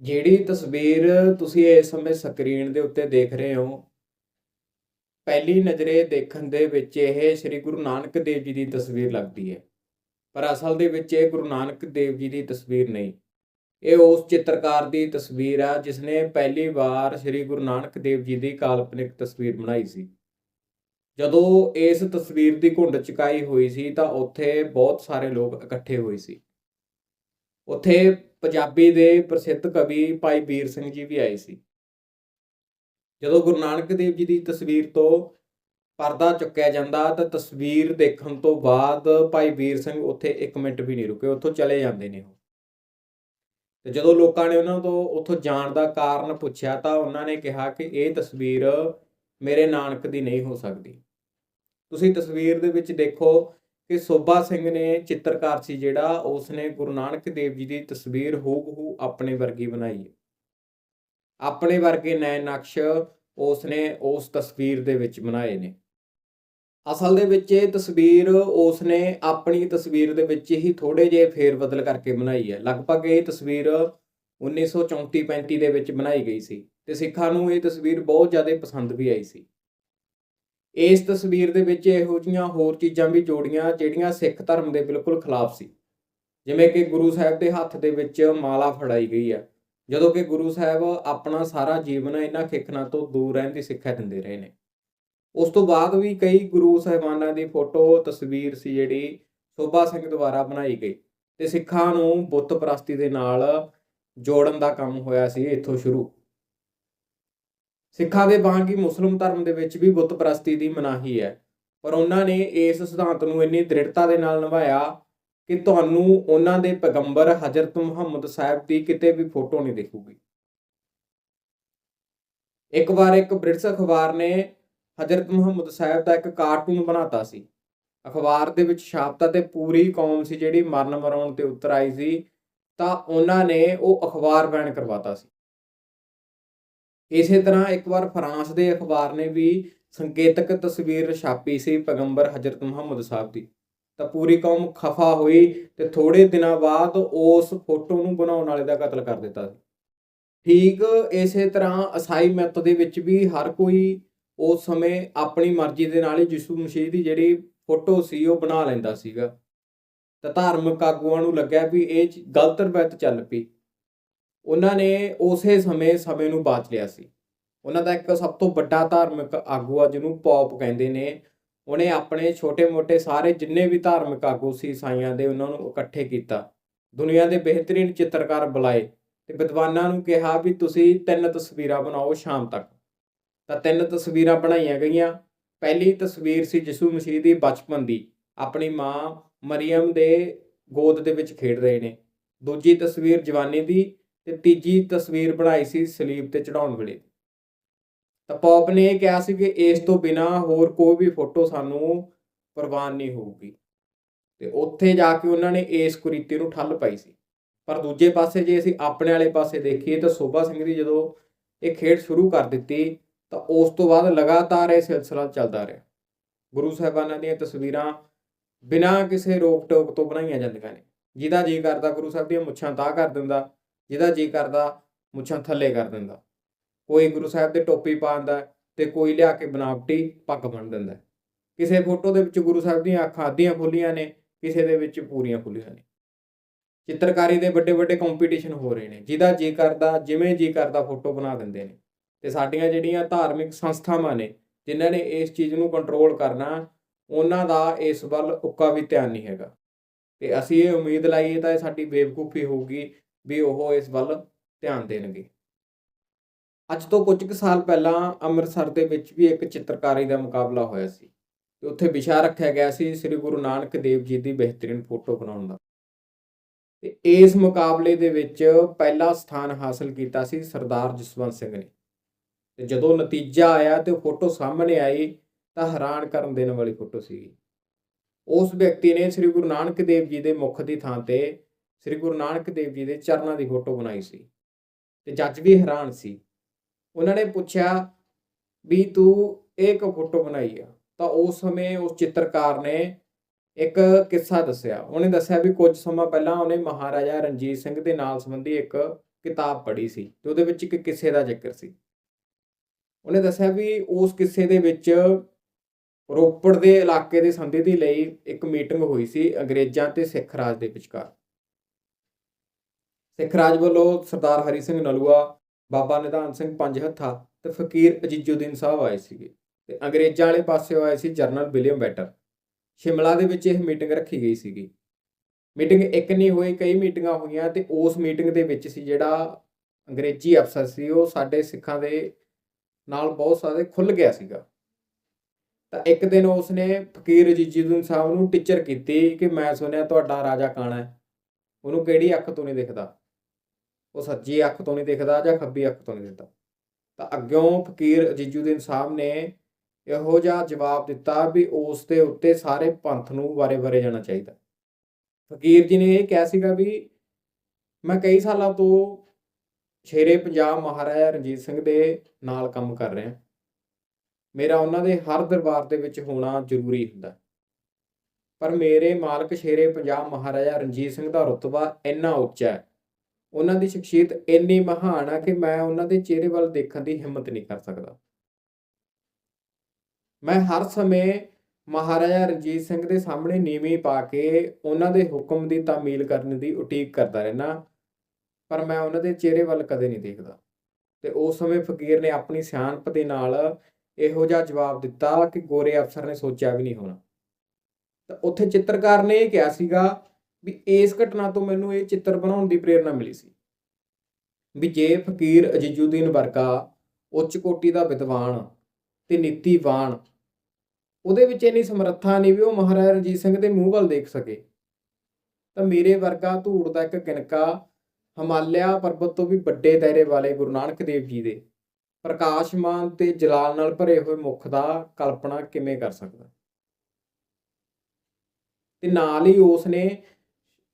ਜਿਹੜੀ ਤਸਵੀਰ ਤੁਸੀਂ ਇਸ ਸਮੇਂ ਸਕਰੀਨ ਦੇ ਉੱਤੇ ਦੇਖ ਰਹੇ ਹੋ, ਪਹਿਲੀ ਨਜ਼ਰੇ ਦੇਖਣ ਦੇ ਵਿੱਚ ਇਹ ਸ੍ਰੀ ਗੁਰੂ ਨਾਨਕ ਦੇਵ ਜੀ ਦੀ ਤਸਵੀਰ ਲੱਗਦੀ ਹੈ। ਪਰ ਅਸਲ ਦੇ ਵਿੱਚ ਇਹ ਗੁਰੂ ਨਾਨਕ ਦੇਵ ਜੀ ਦੀ ਤਸਵੀਰ ਨਹੀਂ। ਇਹ ਉਸ ਚਿੱਤਰਕਾਰ ਦੀ ਤਸਵੀਰ ਆ ਜਿਸ ਨੇ ਪਹਿਲੀ ਵਾਰ ਸ੍ਰੀ ਗੁਰੂ ਨਾਨਕ ਦੇਵ ਜੀ ਦੀ ਕਾਲਪਨਿਕ ਤਸਵੀਰ ਬਣਾਈ ਸੀ। ਜਦੋਂ ਇਸ ਤਸਵੀਰ ਦੀ ਘੁੰਡ ਚੁਕਾਈ ਹੋਈ ਸੀ, ਤਾਂ ਉੱਥੇ ਬਹੁਤ ਸਾਰੇ ਲੋਕ ਇਕੱਠੇ ਹੋਏ ਸੀ। ਉੱਥੇ ਪੰਜਾਬੀ ਦੇ ਪ੍ਰਸਿੱਧ ਕਵੀ ਭਾਈ ਵੀਰ ਸਿੰਘ ਜੀ ਵੀ ਆਏ ਸੀ। ਜਦੋਂ ਗੁਰੂ ਨਾਨਕ ਦੇਵ ਜੀ ਦੀ ਤਸਵੀਰ ਤੋਂ ਪਰਦਾ ਚੁੱਕਿਆ ਜਾਂਦਾ, ਤਾਂ ਤਸਵੀਰ ਦੇਖਣ ਤੋਂ ਬਾਅਦ ਭਾਈ ਵੀਰ ਸਿੰਘ ਉੱਥੇ 1 ਮਿੰਟ ਵੀ ਨਹੀਂ ਰੁਕੇ, ਉੱਥੋਂ ਚਲੇ ਜਾਂਦੇ ਨੇ ਉਹ। ਤੇ ਜਦੋਂ ਲੋਕਾਂ ਨੇ ਉਹਨਾਂ ਤੋਂ ਉੱਥੋਂ ਜਾਣ ਦਾ ਕਾਰਨ ਪੁੱਛਿਆ, ਤਾਂ ਉਹਨਾਂ ਨੇ ਕਿਹਾ ਕਿ ਇਹ ਤਸਵੀਰ ਮੇਰੇ ਨਾਨਕ ਦੀ ਨਹੀਂ ਹੋ ਸਕਦੀ। ਤੁਸੀਂ ਤਸਵੀਰ ਦੇ ਵਿੱਚ ਦੇਖੋ ਕਿ ਸੋਭਾ ਸਿੰਘ ਨੇ ਚਿੱਤਰਕਾਰ ਸੀ ਜਿਹੜਾ, ਉਸਨੇ ਗੁਰੂ ਨਾਨਕ ਦੇਵ ਜੀ ਦੀ ਤਸਵੀਰ ਹੂਬਹੂ ਆਪਣੇ ਵਰਗੀ ਬਣਾਈ ਹੈ। ਆਪਣੇ ਵਰਗੇ ਨੈ ਨਕਸ਼ ਉਸਨੇ ਉਸ ਤਸਵੀਰ ਦੇ ਵਿੱਚ ਬਣਾਏ ਨੇ। ਅਸਲ ਦੇ ਵਿੱਚ ਇਹ ਤਸਵੀਰ ਉਸਨੇ ਆਪਣੀ ਤਸਵੀਰ ਦੇ ਵਿੱਚ ਹੀ ਥੋੜੇ ਜਿਹੇ ਫੇਰ ਬਦਲ ਕਰਕੇ ਬਣਾਈ ਹੈ। ਲਗਭਗ ਇਹ ਤਸਵੀਰ 1934-35 ਦੇ ਵਿੱਚ ਬਣਾਈ ਗਈ ਸੀ ਤੇ ਸਿੱਖਾਂ ਨੂੰ ਇਹ ਤਸਵੀਰ ਬਹੁਤ ਜ਼ਿਆਦਾ ਪਸੰਦ ਵੀ ਆਈ ਸੀ। ਇਸ ਤਸਵੀਰ ਦੇ ਵਿੱਚ ਇਹੋ ਜੀਆਂ ਹੋਰ ਚੀਜ਼ਾਂ ਵੀ ਜੋੜੀਆਂ ਜਿਹੜੀਆਂ ਸਿੱਖ ਧਰਮ ਦੇ ਬਿਲਕੁਲ ਖਿਲਾਫ ਸੀ। ਜਿਵੇਂ ਕਿ ਗੁਰੂ ਸਾਹਿਬ ਦੇ ਹੱਥ ਦੇ ਵਿੱਚ ਮਾਲਾ ਫੜਾਈ ਗਈ ਆ। ਜਦੋਂ ਕਿ ਗੁਰੂ ਸਾਹਿਬ ਆਪਣਾ ਸਾਰਾ ਜੀਵਨ ਇਹਨਾਂ ਖੇਖਣਾ ਤੋਂ ਦੂਰ ਰਹਿਣ ਦੀ ਸਿੱਖਿਆ ਦਿੰਦੇ ਰਹੇ ਨੇ। ਉਸ ਤੋਂ ਬਾਅਦ ਵੀ ਕਈ ਗੁਰੂ ਸਾਹਿਬਾਨਾਂ ਦੀ ਫੋਟੋ, ਤਸਵੀਰ ਸੀ ਜਿਹੜੀ ਸੋਭਾ ਸਿੰਘ ਦੁਆਰਾ ਬਣਾਈ ਗਈ ਤੇ ਸਿੱਖਾਂ ਨੂੰ ਬੁੱਤ ਪ੍ਰਸਤੀ ਦੇ ਨਾਲ ਜੋੜਨ ਦਾ ਕੰਮ ਹੋਇਆ ਸੀ ਇੱਥੋਂ ਸ਼ੁਰੂ। ਸਿੱਖਾਂ ਦੇ ਵਾਂਗ ਹੀ ਮੁਸਲਮ ਧਰਮ ਦੇ ਵਿੱਚ ਵੀ ਬੁੱਤ ਪ੍ਰਸਤੀ ਦੀ ਮਨਾਹੀ ਹੈ। ਪਰ ਉਹਨਾਂ ਨੇ ਇਸ ਸਿਧਾਂਤ ਨੂੰ ਇੰਨੀ ਦ੍ਰਿੜਤਾ ਦੇ ਨਾਲ ਨਿਭਾਇਆ ਕਿ ਤੁਹਾਨੂੰ ਉਹਨਾਂ ਦੇ ਪੈਗੰਬਰ ਹਜ਼ਰਤ ਮੁਹੰਮਦ ਸਾਹਿਬ ਦੀ ਕਿਤੇ ਵੀ ਫੋਟੋ ਨਹੀਂ ਦਿਖੂਗੀ। ਇੱਕ ਵਾਰ ਇੱਕ ਬ੍ਰਿਟਿਸ਼ ਅਖਬਾਰ ਨੇ ਹਜ਼ਰਤ ਮੁਹੰਮਦ ਸਾਹਿਬ ਦਾ ਇੱਕ ਕਾਰਟੂਨ ਬਣਾਤਾ ਸੀ। ਅਖਬਾਰ ਦੇ ਵਿੱਚ ਛਾਪਤਾ ਤੇ ਪੂਰੀ ਕੌਮ ਸੀ ਜਿਹੜੀ ਮਰਨ ਮਰਾਉਣ ਤੇ ਉਤਰ ਆਈ ਸੀ, ਤਾਂ ਉਹਨਾਂ ਨੇ ਉਹ ਅਖਬਾਰ ਬੈਨ ਕਰਵਾਤਾ ਸੀ। ਇਸੇ ਤਰ੍ਹਾਂ ਇੱਕ ਵਾਰ ਫਰਾਂਸ ਦੇ ਅਖਬਾਰ ਨੇ ਵੀ ਸੰਕੇਤਕ ਤਸਵੀਰ ਛਾਪੀ ਸੀ ਪੈਗੰਬਰ ਹਜ਼ਰਤ ਮੁਹੰਮਦ ਸਾਹਿਬ ਦੀ। ਤਾਂ ਪੂਰੀ ਕੌਮ ਖਫਾ ਹੋਈ ਤੇ ਥੋੜੇ ਦਿਨਾਂ ਬਾਅਦ ਉਸ ਫੋਟੋ ਨੂੰ ਬਣਾਉਣ ਵਾਲੇ ਦਾ ਕਤਲ ਕਰ ਦਿੱਤਾ ਠੀਕ ਇਸੇ ਤਰ੍ਹਾਂ ਅਸਾਈ ਮਤ ਦੇ ਵਿੱਚ ਵੀ ਹਰ ਕੋਈ ਉਸ ਸਮੇਂ ਆਪਣੀ ਮਰਜ਼ੀ ਦੇ ਨਾਲ ਹੀ ਯਿਸੂ ਮਸੀਹ ਦੀ ਜਿਹੜੀ ਫੋਟੋ ਸੀ ਉਹ ਬਣਾ ਲੈਂਦਾ ਸੀਗਾ। ਤਾਂ ਧਾਰਮਿਕ ਆਗੂਆਂ ਨੂੰ ਲੱਗਿਆ ਵੀ ਇਹ ਗਲਤ ਰਵਾਇਤ ਚੱਲ ਪਈ। ਉਹਨਾਂ ਨੇ ਉਸੇ ਸਮੇਂ ਸਮੇਂ ਨੂੰ ਬਾਚ ਲਿਆ ਸੀ। ਉਹਨਾਂ ਦਾ ਇੱਕ ਸਭ ਤੋਂ ਵੱਡਾ ਧਾਰਮਿਕ ਆਗੂ ਆ ਜਿਹਨੂੰ ਪੌਪ ਕਹਿੰਦੇ ਨੇ। ਉਹਨੇ ਆਪਣੇ ਛੋਟੇ-ਮੋਟੇ ਸਾਰੇ ਜਿੰਨੇ ਵੀ ਧਾਰਮਿਕ ਆਗੂ ਸੀ ਈਸਾਈਆਂ ਦੇ ਉਹਨਾਂ ਨੂੰ ਇਕੱਠੇ ਕੀਤਾ। ਦੁਨੀਆ ਦੇ ਬਿਹਤਰੀਨ ਚਿੱਤਰਕਾਰ ਬੁਲਾਏ ਤੇ ਵਿਦਵਾਨਾਂ ਨੂੰ ਕਿਹਾ ਵੀ ਤੁਸੀਂ ਤਿੰਨ ਤਸਵੀਰਾਂ ਬਣਾਓ ਸ਼ਾਮ ਤੱਕ। ਤਾਂ ਤਿੰਨ ਤਸਵੀਰਾਂ ਬਣਾਈਆਂ ਗਈਆਂ। ਪਹਿਲੀ ਤਸਵੀਰ ਸੀ ਯਿਸੂ ਮਸੀਹ ਦੀ ਬਚਪਨ ਦੀ। ਆਪਣੀ ਮਾਂ ਮਰੀਮ ਦੇ ਗੋਦ ਦੇ ਵਿੱਚ ਖੇਡ ਰਹੇ ਨੇ। ਦੂਜੀ ਤਸਵੀਰ ਜਵਾਨੀ ਦੀ ਤੇ ਤੀਜੀ ਤਸਵੀਰ ਬਣਾਈ ਸੀ ਸਲੀਬ ਤੇ ਚੜਾਉਣ ਵੇਲੇ। ਤਾਂ ਪੌਪ ਨੇ ਇਹ ਕਿਹਾ ਸੀ ਕਿ ਇਸ ਤੋਂ ਬਿਨਾ ਹੋਰ ਕੋਈ ਵੀ ਫੋਟੋ ਸਾਨੂੰ ਪ੍ਰਵਾਨ ਨਹੀਂ ਹੋਊਗੀ। ਤੇ ਉੱਥੇ ਜਾ ਕੇ ਉਹਨਾਂ ਨੇ ਇਸ ਕੁਰੀਤੀ ਨੂੰ ਠੱਲ ਪਾਈ ਸੀ। ਪਰ ਦੂਜੇ ਪਾਸੇ ਜੇ ਅਸੀਂ ਆਪਣੇ ਵਾਲੇ ਪਾਸੇ ਦੇਖੀਏ ਤਾਂ ਸੋਭਾ ਸਿੰਘ ਦੀ ਜਦੋਂ ਇਹ ਖੇਡ ਸ਼ੁਰੂ ਕਰ ਦਿੱਤੀ ਤਾਂ ਉਸ ਤੋਂ ਬਾਅਦ ਲਗਾਤਾਰ ਇਹ ਸਿਲਸਿਲਾ ਚੱਲਦਾ ਰਿਹਾ। ਗੁਰੂ ਸਾਹਿਬਾਨਾਂ ਦੀਆਂ ਤਸਵੀਰਾਂ ਬਿਨਾਂ ਕਿਸੇ ਰੋਕ ਟੋਕ ਤੋਂ ਬਣਾਈਆਂ ਜਾਂਦੀਆਂ ਨੇ। ਜਿਹਦਾ ਜੀ ਕਰਦਾ ਗੁਰੂ ਸਾਹਿਬ ਦੀਆਂ ਮੁੱਛਾਂ ਤਾਂ ਕਰ ਦਿੰਦਾ ਜਿਹਦਾ ਜੀ ਕਰਦਾ, ਮੁੱਛਾਂ ਥੱਲੇ ਕਰ ਦਿੰਦਾ। ਕੋਈ ਗੁਰੂ ਸਾਹਿਬ ਦੇ ਟੋਪੀ ਪਾਉਂਦਾ ਤੇ ਕੋਈ ਲਿਆ ਕੇ ਬਨਾਵਟੀ ਪੱਗ ਬੰਨ ਦਿੰਦਾ। ਕਿਸੇ ਫੋਟੋ ਦੇ ਵਿੱਚ ਗੁਰੂ ਸਾਹਿਬ ਦੀਆਂ ਅੱਖਾਂ ਅੱਧੀਆਂ ਖੁੱਲੀਆਂ ਨੇ, ਕਿਸੇ ਦੇ ਵਿੱਚ ਪੂਰੀਆਂ ਖੁੱਲੀਆਂ ਨੇ। ਚਿੱਤਰਕਾਰੀ ਦੇ ਵੱਡੇ ਵੱਡੇ ਕੰਪੀਟੀਸ਼ਨ ਹੋ ਰਹੇ ਨੇ। ਜਿਹਦਾ ਜੀ ਕਰਦਾ, ਜਿਵੇਂ ਜੀ ਕਰਦਾ ਫੋਟੋ ਬਣਾ ਦਿੰਦੇ ਨੇ। ਤੇ ਸਾਡੀਆਂ ਜਿਹੜੀਆਂ ਧਾਰਮਿਕ ਸੰਸਥਾਵਾਂ ਨੇ, ਜਿਨ੍ਹਾਂ ਨੇ ਇਸ ਚੀਜ਼ ਨੂੰ ਕੰਟਰੋਲ ਕਰਨਾ, ਉਹਨਾਂ ਦਾ ਇਸ ਵੱਲ ਉੱਕਾ ਵੀ ਧਿਆਨ ਨਹੀਂ ਹੈਗਾ। ਤੇ ਅਸੀਂ ਇਹ ਉਮੀਦ ਲਾਈਏ ਤਾਂ ਇਹ ਸਾਡੀ ਬੇਵਕੂਫੀ ਹੋਊਗੀ ਵੀ ਉਹ ਇਸ ਵੱਲ ਧਿਆਨ ਦੇਣਗੇ। ਅੱਜ ਤੋਂ ਕੁਝ ਕੁ ਸਾਲ ਪਹਿਲਾਂ ਅੰਮ੍ਰਿਤਸਰ ਦੇ ਵਿੱਚ ਵੀ ਇੱਕ ਚਿੱਤਰਕਾਰੀ ਦਾ ਮੁਕਾਬਲਾ ਹੋਇਆ ਸੀ। ਤੇ ਉੱਥੇ ਵਿਸ਼ਾ ਰੱਖਿਆ ਗਿਆ ਸੀ ਸ੍ਰੀ ਗੁਰੂ ਨਾਨਕ ਦੇਵ ਜੀ ਦੀ ਬਿਹਤਰੀਨ ਫੋਟੋ ਬਣਾਉਣ ਦਾ। ਤੇ ਇਸ ਮੁਕਾਬਲੇ ਦੇ ਵਿੱਚ ਪਹਿਲਾ ਸਥਾਨ ਹਾਸਲ ਕੀਤਾ ਸੀ ਸਰਦਾਰ ਜਸਵੰਤ ਸਿੰਘ ਨੇ। ਤੇ ਜਦੋਂ ਨਤੀਜਾ ਆਇਆ ਤੇ ਫੋਟੋ ਸਾਹਮਣੇ ਆਈ ਤਾਂ ਹੈਰਾਨ ਕਰਨ ਦੇਣ ਵਾਲੀ ਫੋਟੋ ਸੀ ਉਸ ਵਿਅਕਤੀ ਨੇ ਸ੍ਰੀ ਗੁਰੂ ਨਾਨਕ ਦੇਵ ਜੀ ਦੇ ਮੁਖ ਦੀ ਥਾਂ ਤੇ ਸ੍ਰੀ ਗੁਰੂ ਨਾਨਕ ਦੇਵ ਜੀ ਦੇ ਚਰਨਾਂ ਦੀ ਫੋਟੋ ਬਣਾਈ ਸੀ ਤੇ ਜੱਜ ਵੀ ਹੈਰਾਨ ਸੀ। ਉਹਨਾਂ ਨੇ ਪੁੱਛਿਆ ਵੀ ਤੂੰ ਇਹ ਕਿ ਫੋਟੋ ਬਣਾਈ ਆ? ਤਾਂ ਉਸ ਸਮੇਂ ਉਸ ਚਿੱਤਰਕਾਰ ਨੇ ਇੱਕ ਕਿੱਸਾ ਦੱਸਿਆ। ਉਹਨੇ ਦੱਸਿਆ ਵੀ ਕੁਝ ਸਮਾਂ ਪਹਿਲਾਂ ਉਹਨੇ ਮਹਾਰਾਜਾ ਰਣਜੀਤ ਸਿੰਘ ਦੇ ਨਾਲ ਸੰਬੰਧੀ ਇੱਕ ਕਿਤਾਬ ਪੜ੍ਹੀ ਸੀ, ਤੇ ਉਹਦੇ ਵਿੱਚ ਇੱਕ ਕਿੱਸੇ ਦਾ ਜ਼ਿਕਰ ਸੀ। ਉਹਨੇ ਦੱਸਿਆ ਵੀ ਉਸ ਕਿੱਸੇ ਦੇ ਵਿੱਚ ਰੋਪੜ ਦੇ ਇਲਾਕੇ ਦੇ ਸੰਧੀ ਦੇ ਲਈ ਇੱਕ ਮੀਟਿੰਗ ਹੋਈ ਸੀ ਅੰਗਰੇਜ਼ਾਂ ਤੇ ਸਿੱਖ ਰਾਜ ਦੇ ਵਿਚਕਾਰ। ਸਿੱਖ ਰਾਜ ਵੱਲੋਂ ਸਰਦਾਰ ਹਰੀ ਸਿੰਘ ਨਲੂਆ, ਬਾਬਾ ਨਿਧਾਨ ਸਿੰਘ ਪੰਜ ਹੱਥਾ ਤੇ ਫਕੀਰ ਅਜੀਜ਼ੁਦੀਨ ਸਾਹਿਬ ਆਏ ਸੀਗੇ ਤੇ ਅੰਗਰੇਜ਼ਾਂ ਵਾਲੇ ਪਾਸਿਓਂ ਆਏ ਸੀ ਜਰਨਲ ਵਿਲੀਅਮ ਬੈਟਰ। ਸ਼ਿਮਲਾ ਦੇ ਵਿੱਚ ਇਹ ਮੀਟਿੰਗ ਰੱਖੀ ਗਈ ਸੀਗੀ। ਮੀਟਿੰਗ ਇੱਕ ਨਹੀਂ ਹੋਈ, ਕਈ ਮੀਟਿੰਗਾਂ ਹੋਈਆਂ ਤੇ ਉਸ ਮੀਟਿੰਗ ਦੇ ਵਿੱਚ ਸੀ ਜਿਹੜਾ ਅੰਗਰੇਜ਼ੀ ਅਫਸਰ ਸੀ, ਉਹ ਸਾਡੇ ਸਿੱਖਾਂ ਦੇ ਨਾਲ ਬਹੁਤ ਸਾਰੇ ਖੁੱਲ ਗਿਆ ਸੀਗਾ। ਤਾਂ ਇੱਕ ਦਿਨ ਉਸਨੇ ਫਕੀਰ ਅਜੀਜ਼ੁਦੀਨ ਸਾਹਿਬ ਨੂੰ ਟੀਚਰ ਕੀਤੀ ਕਿ ਮੈਂ ਸੁਣਿਆ ਤੁਹਾਡਾ ਰਾਜਾ ਕਾਣਾ ਹੈ? ਉਹਨੂੰ ਕਿਹੜੀ ਅੱਖ ਤੋਂ ਨਹੀਂ ਦਿਖਦਾ? ਉਹ ਸੱਜੀ ਅੱਖ ਤੋਂ ਨਹੀਂ ਦਿਖਦਾ ਜਾਂ ਖੱਬੀ ਅੱਖ ਤੋਂ ਨਹੀਂ ਦਿਖਦਾ। ਤਾਂ ਅੱਗਿਓਂ ਫਕੀਰ ਅਜੀਜ਼ੁਦੀਨ ਸਾਹਿਬ ਨੇ ਇਹੋ ਜਿਹਾ ਜਵਾਬ ਦਿੱਤਾ ਵੀ ਉਸ ਦੇ ਉੱਤੇ ਸਾਰੇ ਪੰਥ ਨੂੰ ਵਾਰੇ-ਵਾਰੇ ਜਾਣਾ ਚਾਹੀਦਾ। ਫਕੀਰ ਜੀ ਨੇ ਇਹ ਕਿਹਾ ਸੀਗਾ ਵੀ ਮੈਂ ਕਈ ਸਾਲਾਂ ਤੋਂ ਸ਼ੇਰੇ ਪੰਜਾਬ ਮਹਾਰਾਜਾ ਰਣਜੀਤ ਸਿੰਘ ਦੇ ਨਾਲ ਕੰਮ ਕਰ ਰਿਹਾ। ਮੇਰਾ ਉਹਨਾਂ ਦੇ ਹਰ ਦਰਬਾਰ ਦੇ ਵਿੱਚ ਹੋਣਾ ਜ਼ਰੂਰੀ ਹੁੰਦਾ। ਪਰ ਮੇਰੇ ਮਾਲਕ ਸ਼ੇਰੇ ਪੰਜਾਬ ਮਹਾਰਾਜਾ ਰਣਜੀਤ ਸਿੰਘ ਦਾ ਰੁਤਬਾ ਇੰਨਾ ਉੱਚਾ ਹੈ ਉਹਨਾਂ ਦੀ ਸ਼ਖਸੀਅਤ ਇੰਨੀ ਮਹਾਨ ਆ ਕਿ ਮੈਂ ਉਹਨਾਂ ਦੇ ਚਿਹਰੇ ਵੱਲ ਦੇਖਣ ਦੀ ਹਿੰਮਤ ਨਹੀਂ ਕਰ ਸਕਦਾ। ਮੈਂ ਹਰ ਸਮੇਂ ਮਹਾਰਾਜਾ ਰਣਜੀਤ ਸਿੰਘ ਦੇ ਸਾਹਮਣੇ ਨੀਵੀਂ ਪਾ ਕੇ ਉਹਨਾਂ ਦੇ ਹੁਕਮ ਦੀ ਤਾਮੀਲ ਕਰਨ ਦੀ ਉਡੀਕ ਕਰਦਾ ਰਹਿਣਾ ਪਰ ਮੈਂ ਉਹਨਾਂ ਦੇ ਚਿਹਰੇ ਵੱਲ ਕਦੇ ਨਹੀਂ ਦੇਖਦਾ। ਤੇ ਉਸ ਸਮੇਂ ਫਕੀਰ ਨੇ ਆਪਣੀ ਸਿਆਣਪ ਦੇ ਨਾਲ ਇਹੋ ਜਿਹਾ ਜਵਾਬ ਦਿੱਤਾ ਕਿ ਗੋਰੇ ਅਫਸਰ ਨੇ ਸੋਚਿਆ ਵੀ ਨਹੀਂ ਹੋਣਾ। ਤਾਂ ਉੱਥੇ ਚਿੱਤਰਕਾਰ ਨੇ ਇਹ ਕਿਹਾ ਸੀਗਾ ਵੀ ਇਸ ਘਟਨਾ ਤੋਂ ਮੈਨੂੰ ਇਹ ਚਿੱਤਰ ਬਣਾਉਣ ਦੀ ਪ੍ਰੇਰਣਾ ਮਿਲੀ ਸੀ। ਵੀ ਜੇ ਫਕੀਰ ਅਜੀਜ਼ੁਦੀਨ ਵਰਗਾ ਉੱਚ ਕੋਟੀ ਦਾ ਵਿਦਵਾਨ ਤੇ ਨੀਤੀਵਾਨ ਉਹਦੇ ਵਿੱਚ ਇੰਨੀ ਸਮਰੱਥਾ ਨਹੀਂ ਵੀ ਉਹ ਮਹਾਰਾਜਾ ਰਣਜੀਤ ਸਿੰਘ ਦੇ ਮੂੰਹ ਵੱਲ ਦੇਖ ਸਕੇ, ਤਾਂ ਮੇਰੇ ਵਰਗਾ ਧੂੜ ਦਾ ਇੱਕ ਕਿਣਕਾ ਹਿਮਾਲਿਆ ਪਰਬਤ ਤੋਂ ਵੀ ਵੱਡੇ ਦਾਇਰੇ ਵਾਲੇ ਗੁਰੂ ਨਾਨਕ ਦੇਵ ਜੀ ਦੇ ਪ੍ਰਕਾਸ਼ਮਾਨ ਤੇ ਜਲਾਲ ਨਾਲ ਭਰੇ ਹੋਏ ਮੁਖ ਦਾ ਕਲਪਨਾ ਕਿਵੇਂ ਕਰ ਸਕਦਾ? ਤੇ ਨਾਲ ਹੀ ਉਸ ਨੇ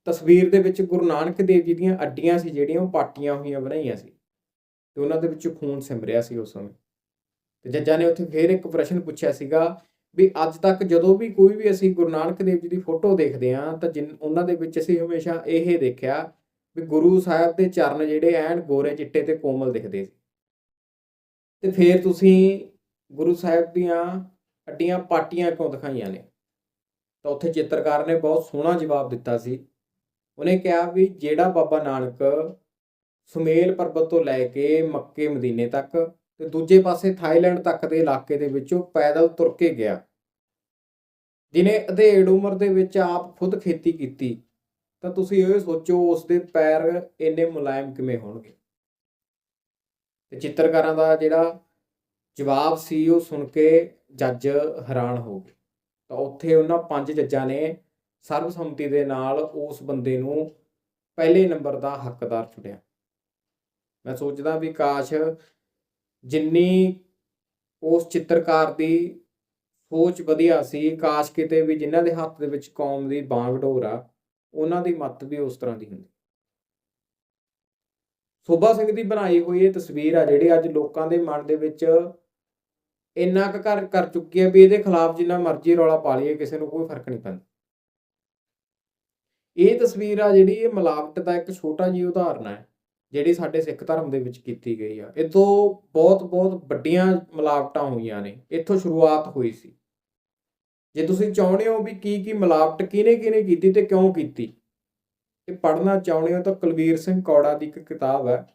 ਤਸਵੀਰ ਦੇ ਵਿੱਚ ਗੁਰੂ ਨਾਨਕ ਦੇਵ ਜੀ ਦੀਆਂ ਅੱਡੀਆਂ ਸੀ, ਜਿਹੜੀਆਂ ਉਹ ਪਾਟੀਆਂ ਹੋਈਆਂ ਬਣਾਈਆਂ ਸੀ ਤੇ ਉਹਨਾਂ ਦੇ ਵਿੱਚ ਖੂਨ ਸਿਮਰਿਆ ਸੀ ਉਸ ਸਮੇਂ। ਤੇ ਜੱਜਾਂ ਨੇ ਉੱਥੇ ਫੇਰ ਇੱਕ ਪ੍ਰਸ਼ਨ ਪੁੱਛਿਆ ਸੀਗਾ ਵੀ ਅੱਜ ਤੱਕ ਜਦੋਂ ਵੀ ਕੋਈ ਵੀ ਅਸੀਂ ਗੁਰੂ ਨਾਨਕ ਦੇਵ ਜੀ ਦੀ ਫੋਟੋ ਦੇਖਦੇ ਹਾਂ ਤਾਂ ਜਿਨ, ਉਹਨਾਂ ਦੇ ਵਿੱਚ ਅਸੀਂ ਹਮੇਸ਼ਾ ਇਹ ਦੇਖਿਆ ਵੀ ਗੁਰੂ ਸਾਹਿਬ ਦੇ ਚਰਨ ਜਿਹੜੇ ਐਨ ਗੋਰੇ ਚਿੱਟੇ ਤੇ ਕੋਮਲ ਦਿਖਦੇ ਸੀ। ਤੇ ਫੇਰ ਤੁਸੀਂ ਗੁਰੂ ਸਾਹਿਬ ਦੀਆਂ ਅੱਡੀਆਂ ਪਾਟੀਆਂ ਕਿਉਂ ਦਿਖਾਈਆਂ ਨੇ? ਤਾਂ ਉੱਥੇ ਚਿੱਤਰਕਾਰ ਨੇ ਬਹੁਤ ਸੋਹਣਾ ਜਵਾਬ ਦਿੱਤਾ ਸੀ ਉਹਨੇ ਕਿਹਾ ਵੀ ਜਿਹੜਾ ਬਾਬਾ ਨਾਨਕ ਸੁਮੇਲ ਪਰਬਤ ਤੋਂ ਲੈ ਕੇ ਮੱਕੇ ਮਦੀਨੇ ਤੱਕ ਤੇ ਦੂਜੇ ਪਾਸੇ ਥਾਈਲੈਂਡ ਤੱਕ ਦੇ ਇਲਾਕੇ ਦੇ ਵਿੱਚੋਂ ਪੈਦਲ ਤੁਰ ਕੇ ਗਿਆ। ਜਿਨੇ ਅਧੇੜ ਉਮਰ ਦੇ ਵਿੱਚ ਆਪ ਖੁਦ ਖੇਤੀ ਕੀਤੀ, ਤਾਂ ਤੁਸੀਂ ਇਹ ਸੋਚੋ ਉਸ ਦੇ ਪੈਰ ਇੰਨੇ ਮੁਲਾਇਮ ਕਿਵੇਂ ਹੋਣਗੇ। ਤੇ ਚਿੱਤਰਕਾਰਾਂ ਦਾ ਜਿਹੜਾ ਜਵਾਬ ਸੀ ਉਹ ਸੁਣ ਕੇ ਜੱਜ ਹੈਰਾਨ ਹੋ ਗਏ। ਤਾਂ ਉੱਥੇ ਉਹਨਾਂ ਪੰਜ ਜੱਜਾਂ ਨੇ ਸਰਬਸੰਮਤੀ ਦੇ ਨਾਲ ਉਸ ਬੰਦੇ ਨੂੰ ਪਹਿਲੇ ਨੰਬਰ ਦਾ ਹੱਕਦਾਰ ਚੁਣਿਆ। ਮੈਂ ਸੋਚਦਾ ਵੀ ਕਾਸ਼ ਜਿੰਨੀ ਉਸ ਚਿੱਤਰਕਾਰ ਦੀ ਸੋਚ ਵਧੀਆ ਸੀ, ਕਾਸ਼ ਕਿਤੇ ਵੀ ਜਿਨ੍ਹਾਂ ਦੇ ਹੱਥ ਦੇ ਵਿੱਚ ਕੌਮ ਦੀ ਬਾਂਗ ਡੋਰ ਆ, ਉਹਨਾਂ ਦੀ ਮੱਤ ਵੀ ਉਸ ਤਰ੍ਹਾਂ ਦੀ ਹੁੰਦੀ। ਸੋਭਾ ਸਿੰਘ ਦੀ ਬਣਾਈ ਹੋਈ ਇਹ ਤਸਵੀਰ ਆ ਜਿਹੜੀ ਅੱਜ ਲੋਕਾਂ ਦੇ ਮਨ ਦੇ ਵਿੱਚ ਇੰਨਾ ਕੁ ਕਰ ਕਰ ਚੁੱਕੀ ਹੈ ਵੀ ਇਹਦੇ ਖਿਲਾਫ ਜਿੰਨਾ ਮਰਜ਼ੀ ਰੌਲਾ ਪਾ ਲਈਏ, ਕਿਸੇ ਨੂੰ ਕੋਈ ਫ਼ਰਕ ਨਹੀਂ ਪੈਂਦਾ। ਇਹ ਤਸਵੀਰ ਆ ਜਿਹੜੀ ਇਹ ਮਿਲਾਵਟ ਦਾ ਇੱਕ ਛੋਟਾ ਜਿਹੀ ਉਦਾਹਰਨ ਹੈ, ਜਿਹੜੀ ਸਾਡੇ ਸਿੱਖ ਧਰਮ ਦੇ ਵਿੱਚ ਕੀਤੀ ਗਈ ਆ। ਇਹ ਬਹੁਤ ਬਹੁਤ ਵੱਡੀਆਂ ਮਿਲਾਵਟਾਂ ਹੋਈਆਂ ਨੇ। ਇੱਥੋਂ ਸ਼ੁਰੂਆਤ ਹੋਈ ਸੀ। ਜੇ ਤੁਸੀਂ ਚਾਹੁੰਦੇ ਹੋ ਵੀ ਕੀ ਕੀ ਮਿਲਾਵਟ ਕਿਹਨੇ ਕਿਹਨੇ ਕੀਤੀ ਤੇ ਕਿਉਂ ਕੀਤੀ ਇਹ ਪੜ੍ਹਨਾ ਚਾਹੁੰਦੇ ਹੋ ਤਾਂ ਕੁਲਵੀਰ ਸਿੰਘ ਕੌੜਾ ਦੀ ਇੱਕ ਕਿਤਾਬ ਹੈ,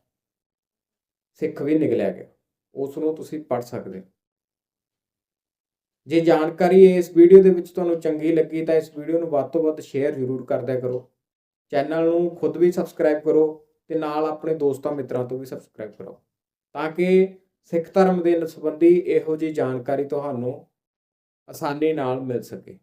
ਸਿੱਖ ਵੀ ਨਿਕਲਿਆ ਗਿਆ। ਉਸ ਨੂੰ ਤੁਸੀਂ ਪੜ੍ਹ ਸਕਦੇ ਹੋ। ਜੇ ਜਾਣਕਾਰੀ ਇਸ ਵੀਡੀਓ ਦੇ ਵਿੱਚ ਤੁਹਾਨੂੰ ਚੰਗੀ ਲੱਗੀ ਤਾਂ ਇਸ ਵੀਡੀਓ ਨੂੰ ਵੱਧ ਤੋਂ ਵੱਧ ਸ਼ੇਅਰ ਜ਼ਰੂਰ ਕਰਦਿਆ ਕਰੋ। ਚੈਨਲ ਨੂੰ ਖੁਦ ਵੀ ਸਬਸਕ੍ਰਾਈਬ ਕਰੋ ਤੇ ਨਾਲ ਆਪਣੇ ਦੋਸਤਾਂ ਮਿੱਤਰਾਂ ਤੋਂ ਵੀ ਸਬਸਕ੍ਰਾਈਬ ਕਰੋ ਤਾਂ ਕਿ ਸਿੱਖ ਧਰਮ ਦੇ ਸੰਬੰਧੀ ਇਹੋ ਜਿਹੀ ਜਾਣਕਾਰੀ ਤੁਹਾਨੂੰ ਆਸਾਨੀ ਨਾਲ ਮਿਲ ਸਕੇ।